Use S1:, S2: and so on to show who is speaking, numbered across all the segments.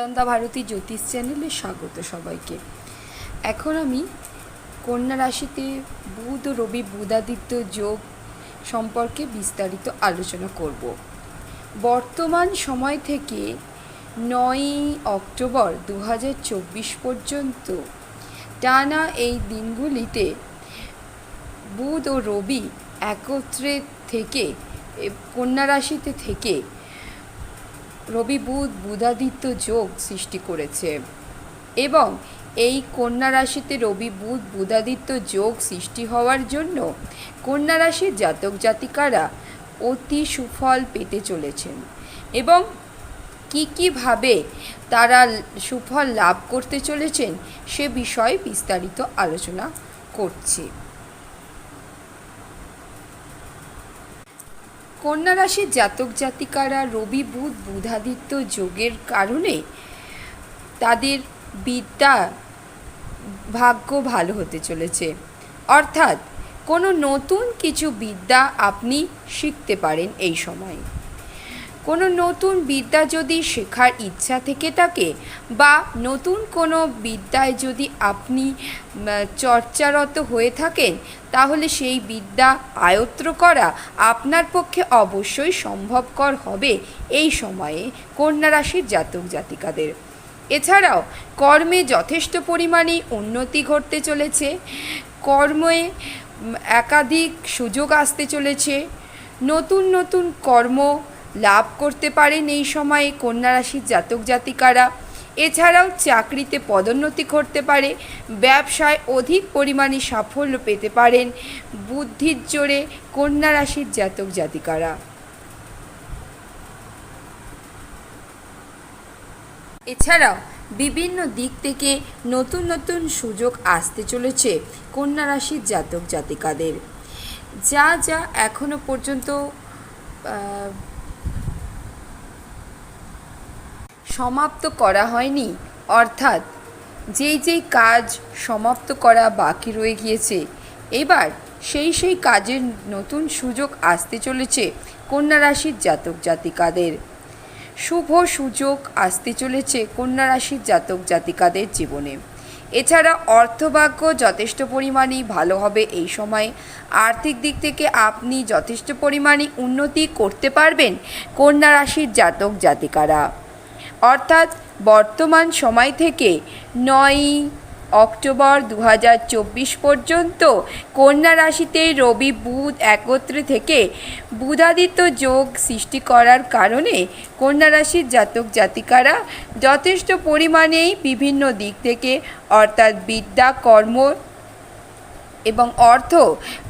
S1: চন্দা ভারতী জ্যোতিষ চ্যানেলে স্বাগত সবাইকে। এখন আমি কন্যা রাশিতে বুধ ও রবি, বুধাদিত্য যোগ সম্পর্কে বিস্তারিত আলোচনা করব। বর্তমান সময় থেকে নয়ই অক্টোবর দু হাজার চব্বিশ পর্যন্ত টানা এই দিনগুলিতে বুধ ও রবি একত্রে থেকে কন্যা রাশিতে থেকে রবি বুধ বুধাদিত্য যোগ সৃষ্টি করেছে এবং এই কন্যা রাশিতে রবি বুধ বুধাদিত্য যোগ সৃষ্টি হওয়ার জন্য কন্যা রাশির জাতক জাতিকারা অতি সুফল পেতে চলেছেন এবং কী কীভাবে তারা সুফল লাভ করতে চলেছেন সে বিষয়ে বিস্তারিত আলোচনা করছি। কন্যা রাশির জাতক জাতিকারা রবি, বুধ, বুধাদিত্য যোগের কারণে তাদের বিদ্যা ভাগ্য ভালো হতে চলেছে। অর্থাৎ কোনো নতুন কিছু বিদ্যা আপনি শিখতে পারেন এই সময়। কোনো নতুন বিদ্যা যদি শেখার ইচ্ছা থেকে থাকে বা নতুন কোনো বিদ্যায় যদি আপনি চর্চারত হয়ে থাকেন, তাহলে সেই বিদ্যা আয়ত্ত করা আপনার পক্ষে অবশ্যই সম্ভবকর হবে এই সময়ে কন্যা রাশির জাতক জাতিকাদের। এছাড়াও কর্মে যথেষ্ট পরিমাণে উন্নতি ঘটতে চলেছে, কর্মে একাধিক সুযোগ আসতে চলেছে, নতুন নতুন কর্ম লাভ করতে পারেন এই সময়ে কন্যা রাশির জাতক জাতিকারা। এছাড়াও চাকরিতে পদোন্নতি করতে পারে, ব্যবসায় অধিক পরিমাণে সাফল্য পেতে পারেন বুদ্ধির জোরে কন্যা রাশির জাতক জাতিকারা। এছাড়াও বিভিন্ন দিক থেকে নতুন নতুন সুযোগ আসতে চলেছে কন্যা রাশির জাতক জাতিকাদের। যা যা এখনও পর্যন্ত সমাপ্ত করা হয়নি। অর্থাৎ যেই যেই কাজ সমাপ্ত করা বাকি রয়ে গিয়েছে, এবার সেই সেই কাজের নতুন সুযোগ আসতে চলেছে কন্যা রাশির জাতক জাতিকাদের। শুভ সুযোগ আসতে চলেছে কন্যা রাশির জাতক জাতিকাদের জীবনে। এছাড়া অর্থভাগ্য যথেষ্ট পরিমাণেই ভালো হবে এই সময়ে। আর্থিক দিক থেকে আপনি যথেষ্ট পরিমাণে উন্নতি করতে পারবেন কন্যা রাশির জাতক জাতিকারা। অর্থাৎ বর্তমান সময় থেকে নয় অক্টোবর দু হাজার চব্বিশ পর্যন্ত কন্যা রাশিতে রবি, বুধ একত্রে থেকে বুধাদিত্য যোগ সৃষ্টি করার কারণে কন্যা রাশির জাতক জাতিকারা যথেষ্ট পরিমাণেই বিভিন্ন দিক থেকে অর্থাৎ বিদ্যা, কর্ম এবং অর্থ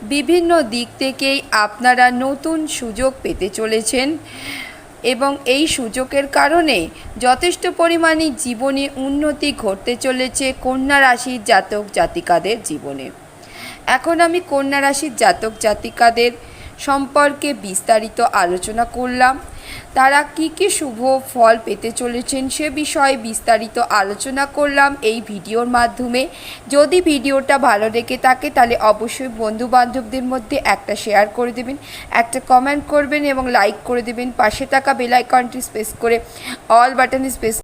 S1: বিভিন্ন দিক থেকেই আপনারা নতুন সুযোগ পেতে চলেছেন। এবং এই সুযোগের কারণে যথেষ্ট পরিমাণে জীবনে উন্নতি ঘটতে চলেছে কন্যা রাশির জাতক জাতিকাদের জীবনে। এখন আমি কন্যা রাশির জাতক জাতিকাদের সম্পর্কে বিস্তারিত আলোচনা করলাম। তারা কি কি শুভ ফল পেতে চলেছেন সে বিষয়ে বিস্তারিত আলোচনা করলাম এই ভিডিওর মাধ্যমে। যদি ভিডিওটা ভালো লেগে থাকে, তাহলে অবশ্যই বন্ধু বান্ধবদের মধ্যে একটা শেয়ার করে দেবেন, একটা কমেন্ট করবেন এবং লাইক করে দেবেন। পাশে থাকা বেলাইকনটি স্পেস করে অল বাটন স্পেস